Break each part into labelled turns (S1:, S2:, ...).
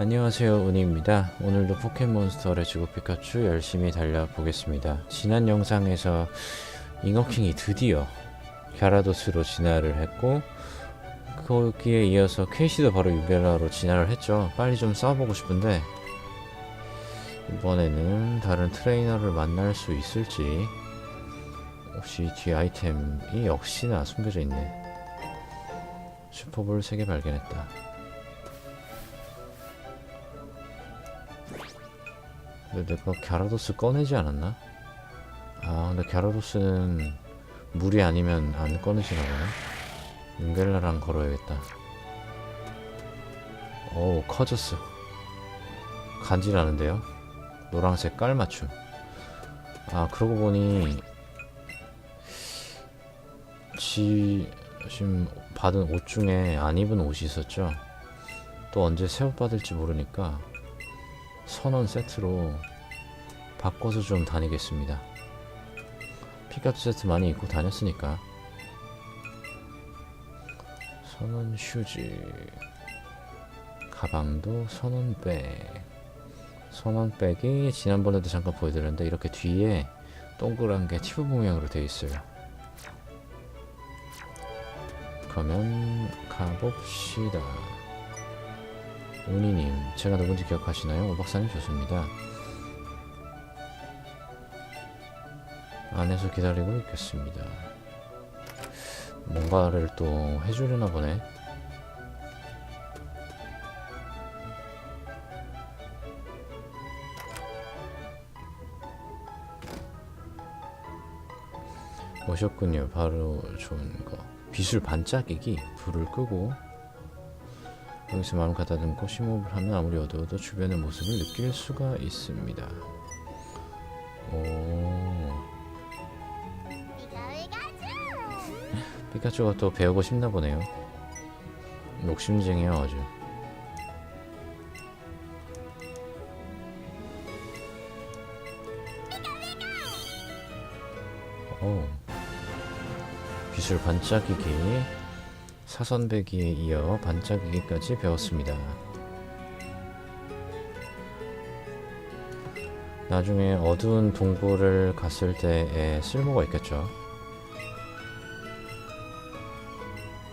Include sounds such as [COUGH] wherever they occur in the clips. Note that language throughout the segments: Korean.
S1: 안녕하세요 은희입니다. 오늘도 포켓몬스터 레츠고 피카츄 열심히 달려보겠습니다. 지난 영상에서 잉어킹이 드디어 갸라도스로 진화를 했고 거기에 이어서 케이시도 바로 유벨라로 진화를 했죠. 빨리 좀 싸워보고 싶은데 이번에는 다른 트레이너를 만날 수 있을지 혹시 뒤 아이템이 역시나 숨겨져 있네. 슈퍼볼 3개 발견했다 근데 내가 갸라도스 꺼내지 않았나? 아 근데 갸라도스는 물이 아니면 안 꺼내지나 보네. 윤겔라랑 걸어야겠다. 어우 커졌어. 간지나는데요? 노란색 깔맞춤. 아 그러고 보니 지 지금 받은 옷 중에 안 입은 옷이 있었죠? 또 언제 새 옷 받을지 모르니까 선원 세트로 바꿔서 좀 다니겠습니다. 피카츄 세트 많이 입고 다녔으니까 선원 슈즈 가방도 선원백 선원백이 지난번에도 잠깐 보여드렸는데 이렇게 뒤에 동그란 게 티브 모양으로 되어 있어요. 그러면 가봅시다. 운이님, 제가 누군지 기억하시나요? 오 박사님 좋습니다. 안에서 기다리고 있겠습니다. 뭔가를 또 해주려나 보네. 오셨군요. 바로 좋은 거. 빛을 반짝이기, 불을 끄고 여기서 마음 갖다 담고 심호흡을 하면 아무리 어두워도 주변의 모습을 느낄 수가 있습니다. 오, 피카츄가 또 배우고 싶나 보네요. 욕심쟁이야 아주. 오, 빛을 반짝이기. 사선배기에 이어 반짝이기까지 배웠습니다. 나중에 어두운 동굴을 갔을 때에 쓸모가 있겠죠.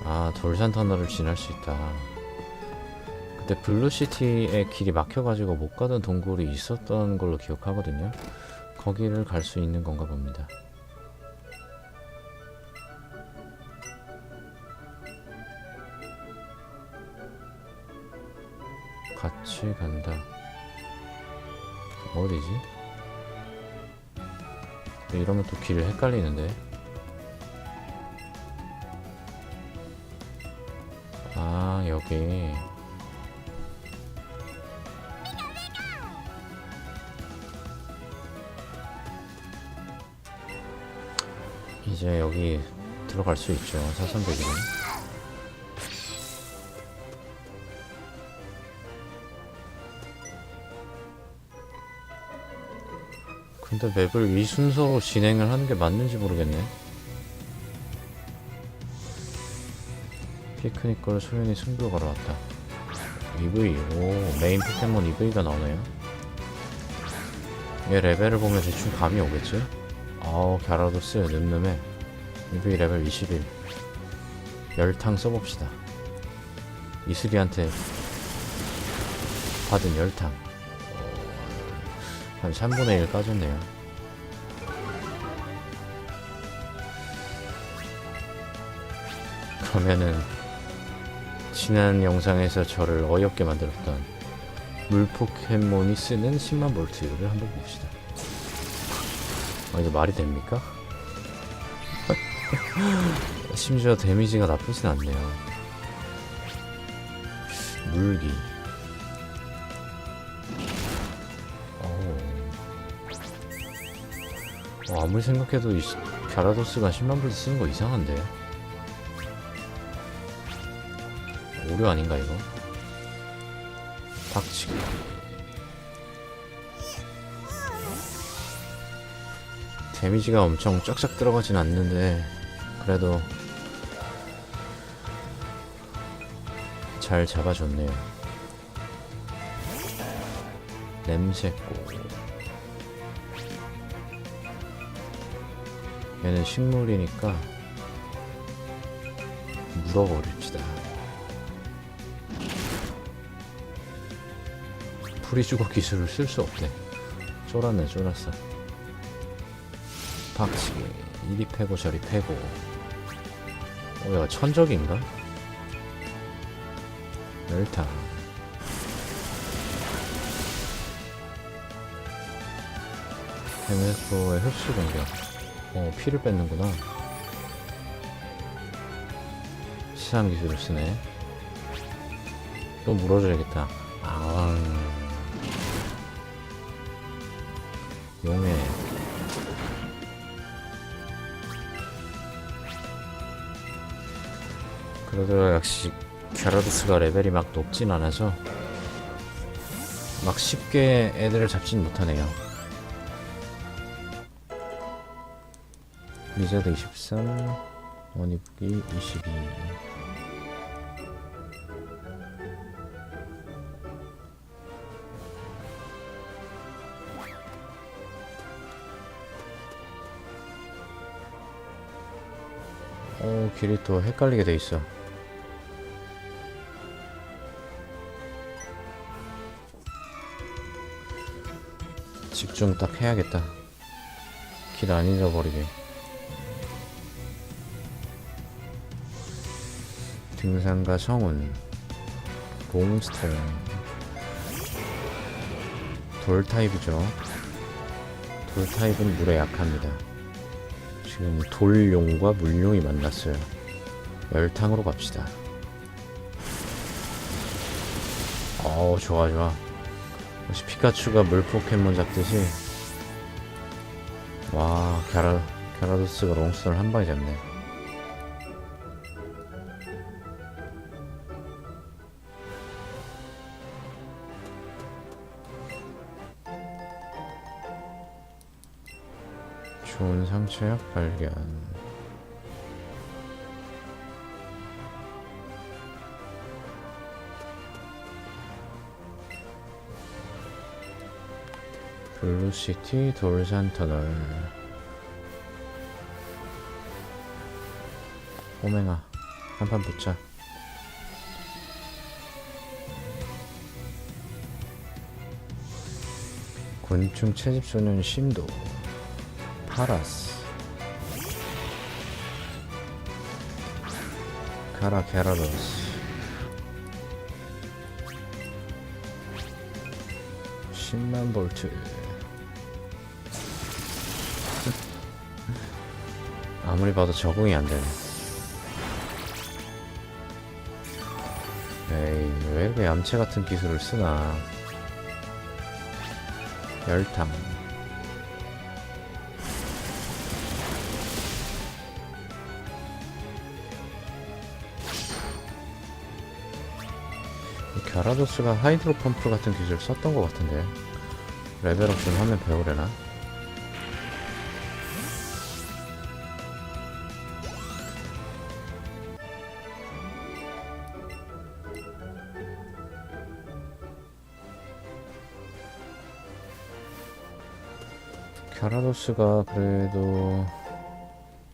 S1: 아, 돌산 터널을 지날 수 있다. 그때 블루시티의 길이 막혀가지고 못 가던 동굴이 있었던 걸로 기억하거든요. 거기를 갈 수 있는 건가 봅니다. 같이 간다. 어디지? 이러면 또길 헷갈리는데. 아, 여기. 이제 여기 들어갈 수 있죠. 사선배기는. 근데 맵을 이 순서로 진행을 하는 게 맞는지 모르겠네. 피크닉 걸 소연이 승부 걸어왔다. EV, 오, 메인 포켓몬 EV가 나오네요. 얘 레벨을 보면 대충 감이 오겠지? 아우, 갸라도스, 늠름해. EV 레벨 21. 열탕 써봅시다. 이슬이한테 받은 열탕. 한 3분의 1 까졌네요. 그러면은 지난 영상에서 저를 어이없게 만들었던 물 포켓몬이 쓰는 10만 볼트를 한번 봅시다. 아 이거 말이 됩니까? [LAUGHS] 심지어 데미지가 나쁘진 않네요. 물기. 어, 아무리 생각해도 이 시- 갸라도스가 10만 불 쓰는 거 이상한데? 오류 아닌가 이거? 박치기. 데미지가 엄청 쫙쫙 들어가진 않는데 그래도 잘 잡아줬네요. 냄새고 얘는 식물이니까 물어버립시다. 죽어 기술을 쓸 수 없대. 쫄았네 쫄았어. 박치기 이리 패고 저리 패고. 어 얘가 천적인가? 열타. 데메스코의 흡수 공격 어 피를 뺏는구나. 시상 기술을 쓰네. 또 물어줘야겠다. 아 용해. 그러더라 역시 갸라도스가 레벨이 막 높진 않아서 막 쉽게 애들을 잡진 못하네요 리자드 23 원입기 22 어, 길이 또 헷갈리게 돼 있어. 집중 딱 해야겠다. 길 안 잃어버리게. 등산가 성운, 봄스톤, 돌 타입이죠. 돌 타입은 물에 약합니다. 지금 돌용과 물용이 만났어요. 열탕으로 갑시다. 어우 좋아 좋아. 역시 피카츄가 물 포켓몬 잡듯이 와 갸라 갸라도스가 롱스를 한 방에 잡네. 좋은 상처약 발견. 블루시티 돌산 터널. 오맹아, 한판 붙자. 곤충 채집 소년 심도. 파라스. 가라 게라로스. 10만 볼트. [LAUGHS] 아무리 봐도 적응이 안 되네. 에이 왜 이렇게 얌체 같은 기술을 쓰나. 열탕 갸라도스가 하이드로 펌프 같은 기술 썼던 것 같은데 레벨업 좀 하면 배우려나? 갸라도스가 그래도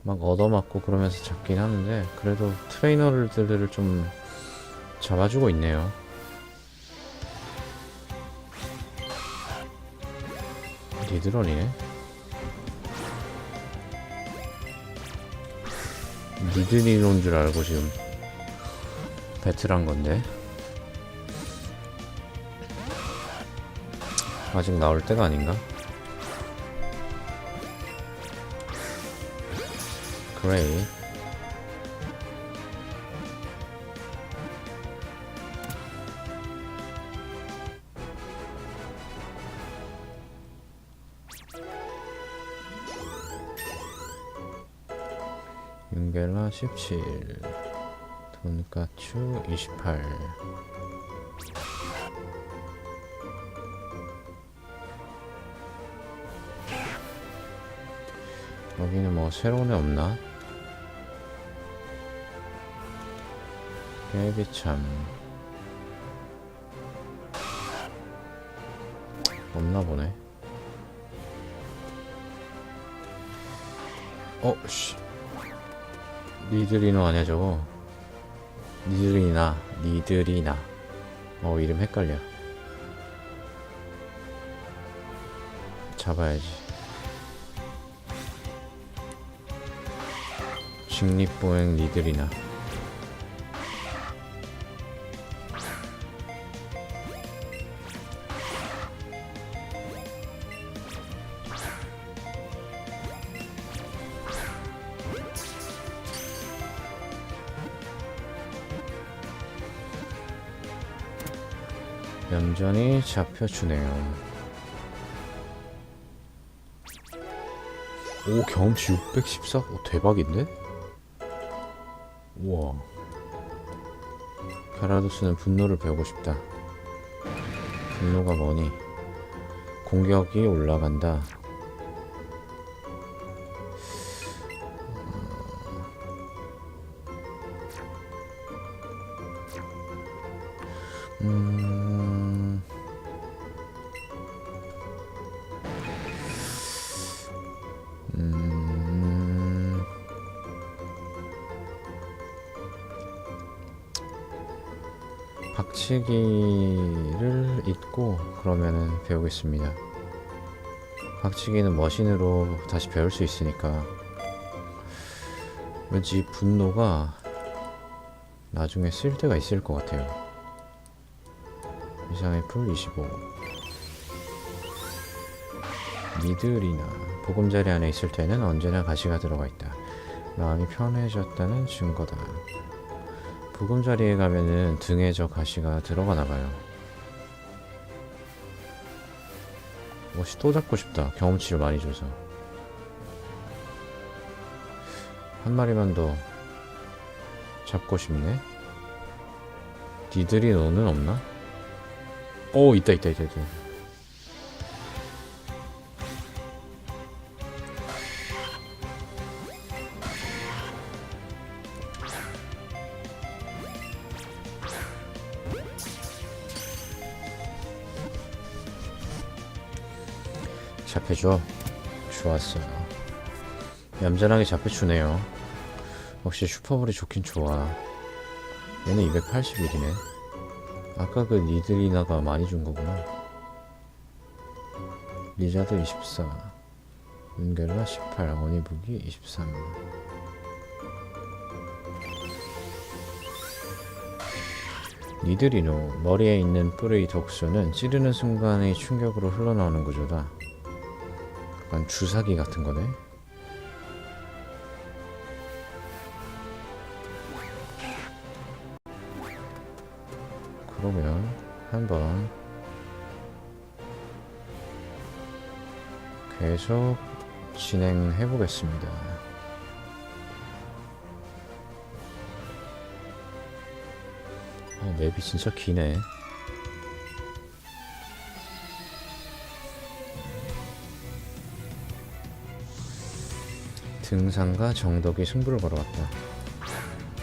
S1: 막 얻어맞고 그러면서 잡긴 하는데 그래도 트레이너들을 좀 잡아주고 있네요. 리드런이네. 리드니론 줄 알고 지금 배틀한 건데 아직 나올 때가 아닌가? 그레이 17 돈까추 28 여기는 뭐 새로운 애 없나? 깨비참 없나 보네. 어, 씨. 니드리노 아니야 저거? 니드리나, 니드리나. 어, 이름 헷갈려. 잡아야지. 직립보행 니드리나. 얌전히 잡혀주네요. 오 경험치 614? 오, 대박인데? 우와 가라도스는 분노를 배우고 싶다 분노가 뭐니? 공격이 올라간다 박치기를 잊고 그러면은 배우겠습니다. 박치기는 머신으로 다시 배울 수 있으니까 왠지 이 분노가 나중에 쓸 때가 있을 것 같아요. 이상의 풀 25. 미드리나 보금자리 안에 있을 때는 언제나 가시가 들어가 있다. 마음이 편해졌다는 증거다. 보금자리에 가면은 등에 저 가시가 들어가나 봐요. 옷이 또 잡고 싶다. 경험치를 많이 줘서. 한 마리만 더 잡고 싶네. 니들이 너는 없나? 오 있다 있다 있다 있다. 잡혀줘. 좋았어. 얌전하게 잡혀주네요. 역시 슈퍼볼이 좋긴 좋아. 얘는 281이네. 아까 그 니드리나가 많이 준 거구나. 리자드 24. 윤겔라 18. 원희북이 23. 니드리노 머리에 있는 뿔의 독소는 찌르는 순간의 충격으로 흘러나오는 구조다. 약간 주사기 같은 거네. 그러면 한번 계속 진행해 보겠습니다. 어, 맵이 진짜 기네. 등산과 정덕이 승부를 걸어왔다.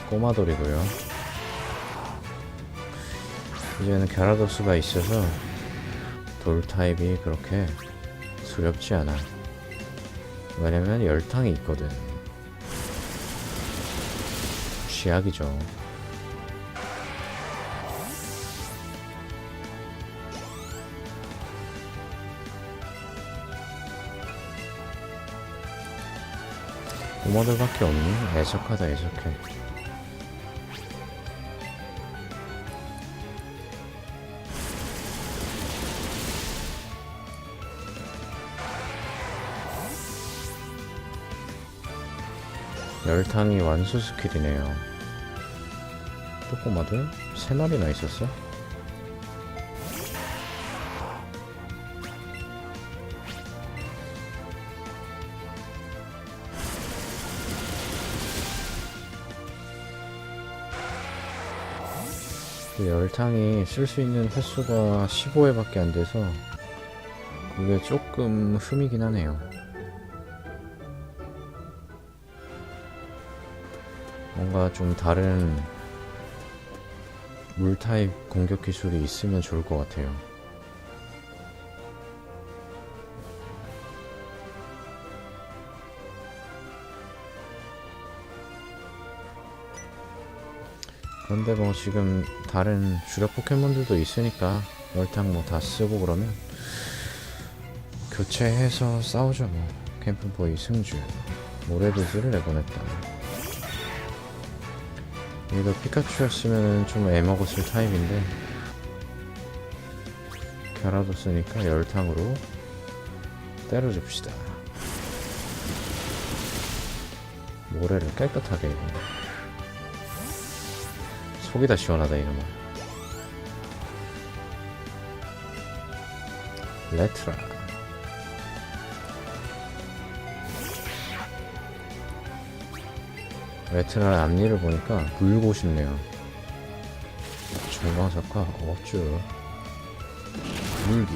S1: 꼬마돌이고요. 이제는 갸라도스가 있어서 돌 타입이 그렇게 두렵지 않아. 왜냐면 열탕이 있거든. 쥐약이죠. 꼬마들밖에 없니? 애석하다 애석해. 열탕이 완수 스킬이네요. 또 꼬마들? 세 마리나 있었어? 그 열탕이 쓸 수 있는 횟수가 15회밖에 안 돼서 그게 조금 흠이긴 하네요. 뭔가 좀 다른 물 타입 공격 기술이 있으면 좋을 것 같아요. 근데 뭐 지금 다른 주력 포켓몬들도 있으니까 열탕 뭐 다 쓰고 그러면 교체해서 싸우죠 뭐. 캠프보이 승주. 모래도즈를 내보냈다. 얘도 피카츄였으면 좀 애먹었을 타입인데. 갸라도스니까 열탕으로 때려줍시다. 모래를 깨끗하게 속이 다 시원하다 이놈아. 레트라. 레트라의 앞니를 보니까 물고 싶네요. 정광석화 어쭈. 물기.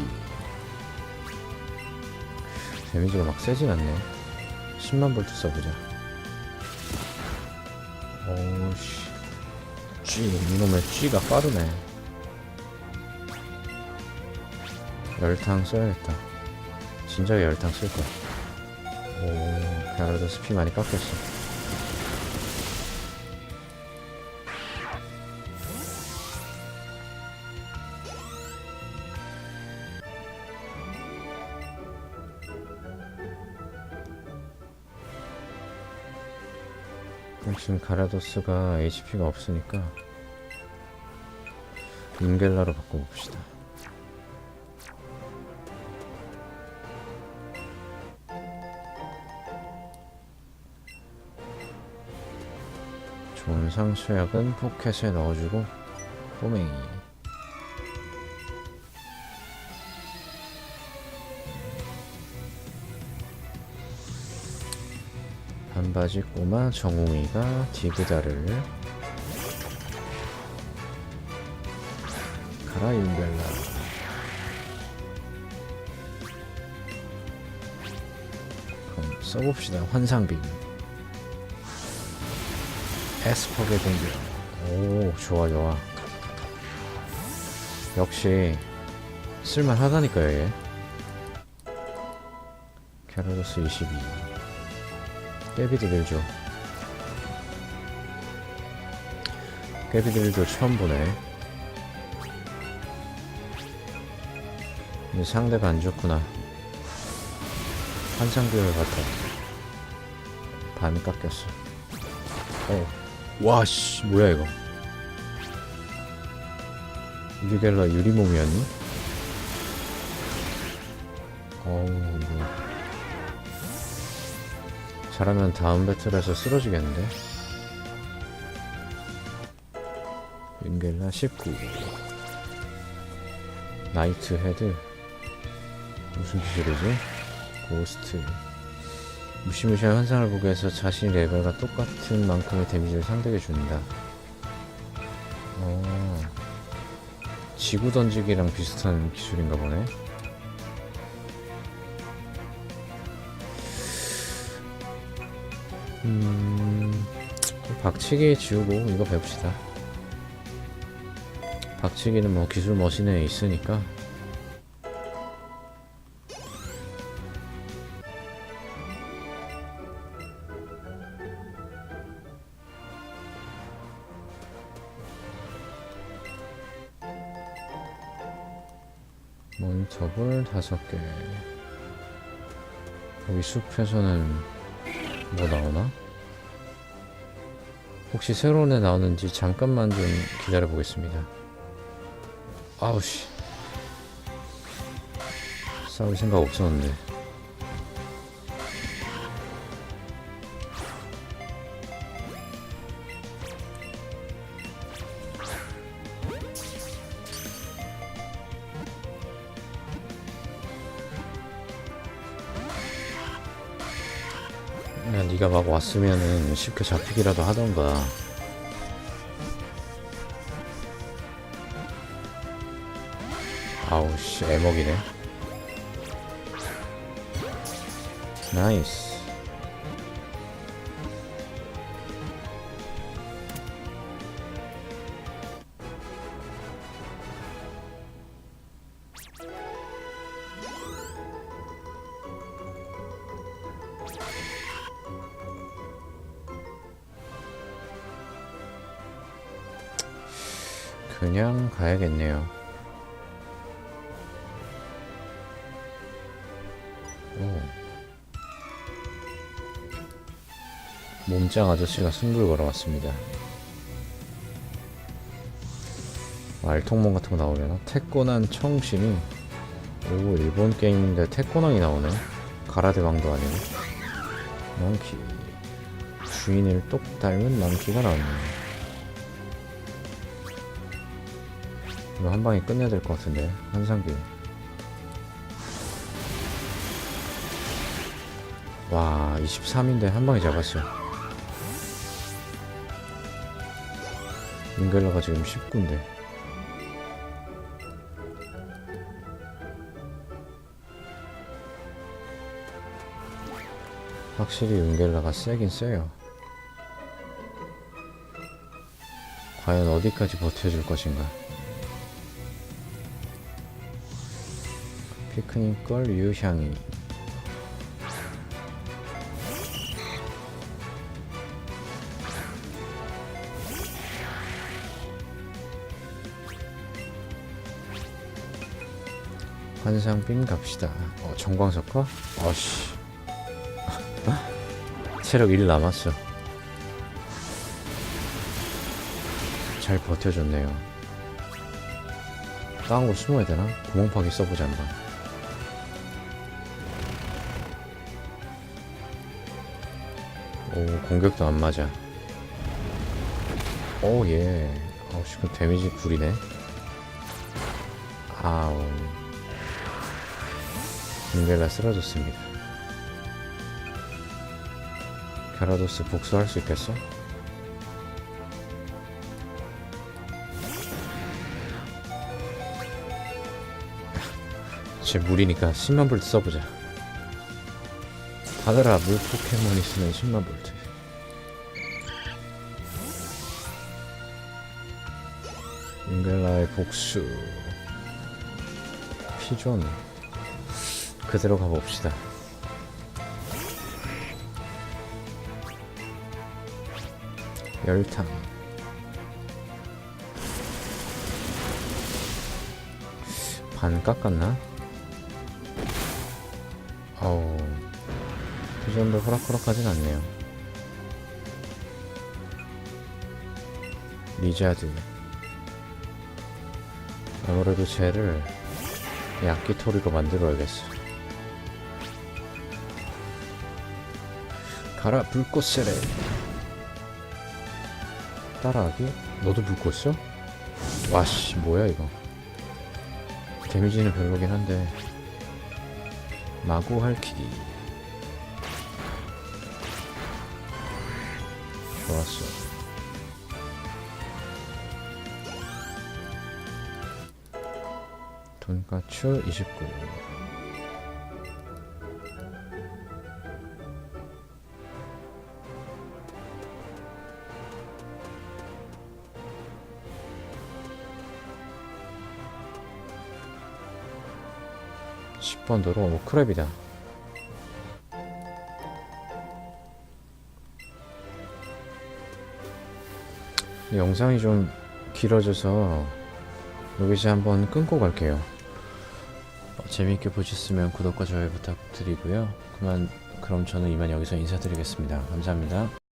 S1: 데미지가 막 세진 않네. 10만 볼트 써보자 쥐 이놈의 쥐가 빠르네. 열탕 써야겠다. 진작에 열탕 쓸거야. 오 갸라도스 피 많이 깎였어 지금 가라도스가 HP가 없으니까 인겔라로 바꿔봅시다. 좋은 상수약은 포켓에 넣어주고 꼬맹이 반바지 꼬마 정웅이가 디그다를 가라 인벨라 그럼 써봅시다. 환상빔 에스퍼의 공격. 오 좋아 좋아. 역시 쓸만하다니까요 얘. 캐러더스 22 깨비들일죠. 깨비들도 처음 보네. 근데 상대가 안 좋구나. 환상교를 같아. 반이 깎였어. 어. 와씨 뭐야 이거. 유리겔라 유리몸이었니? 어우 이거 잘하면 다음 배틀에서 쓰러지겠는데? 윤겔라 19 나이트 헤드. 무슨 기술이지? 고스트. 무시무시한 환상을 보게 해서 자신 레벨과 똑같은 만큼의 데미지를 상대에게 준다. 어, 지구 던지기랑 비슷한 기술인가 보네 음, 박치기 지우고 이거 배웁시다. 박치기는 뭐 기술 머신에 있으니까 모니터볼 다섯 개. 여기 숲에서는 뭐 나오나? 혹시 새로운 애 나오는지 잠깐만 좀 기다려 보겠습니다. 아우씨. 싸울 생각 없었는데. 야, 네가 막 왔으면은 쉽게 잡히기라도 하던가. 아우 씨, 애먹이네. 나이스. 그냥 가야겠네요. 오. 몸짱 아저씨가 승부를 걸어왔습니다. 알통몽 같은 거 나오려나? 태권한 청신이 오 일본 게임인데 태권왕이 나오네. 가라데 왕도 아니고. 몽키 주인을 똑 닮은 몽키가 나왔네. 이거 한 방에 끝내야 될 것 같은데 한상기. 와 23인데 한 방에 잡았어. 윙글러가 지금 19인데. 확실히 윙겔라가 세긴 세요. 과연 어디까지 버텨줄 것인가? 피크닉 걸 유향이 환상빈 갑시다. 어, 정광석화? 어씨. [LAUGHS] 체력 1 남았어. 잘 버텨줬네요. 다른 거 숨어야 되나? 구멍 파기 써보자 한번. 오 공격도 안 맞아. 오 예. 아우 씨, 그 데미지 불이네. 아우. 빙벨라 쓰러졌습니다. 가라도스 복수할 수 있겠어? 제 물이니까 10만 볼트 써보자. 받아라 물 포켓몬이 쓰는 10만 볼트. 잉글라의 복수. 피존. 그대로 가봅시다. 열탕. 반 깎았나? 어우, 그 정도 호락호락하진 않네요. 리자드. 아무래도 쟤를 야끼토리로 만들어야겠어. 가라 불꽃 세례. 따라하기? 너도 불꽃 써? 와씨 뭐야 이거. 데미지는 별로긴 한데 마구 핥히기 좋았어 돈가츠 29 10번 도로 뭐 크랩이다 영상이 좀 길어져서 여기서 한번 끊고 갈게요. 어, 재미있게 보셨으면 구독과 좋아요 부탁드리고요. 그만 그럼 저는 이만 여기서 인사드리겠습니다. 감사합니다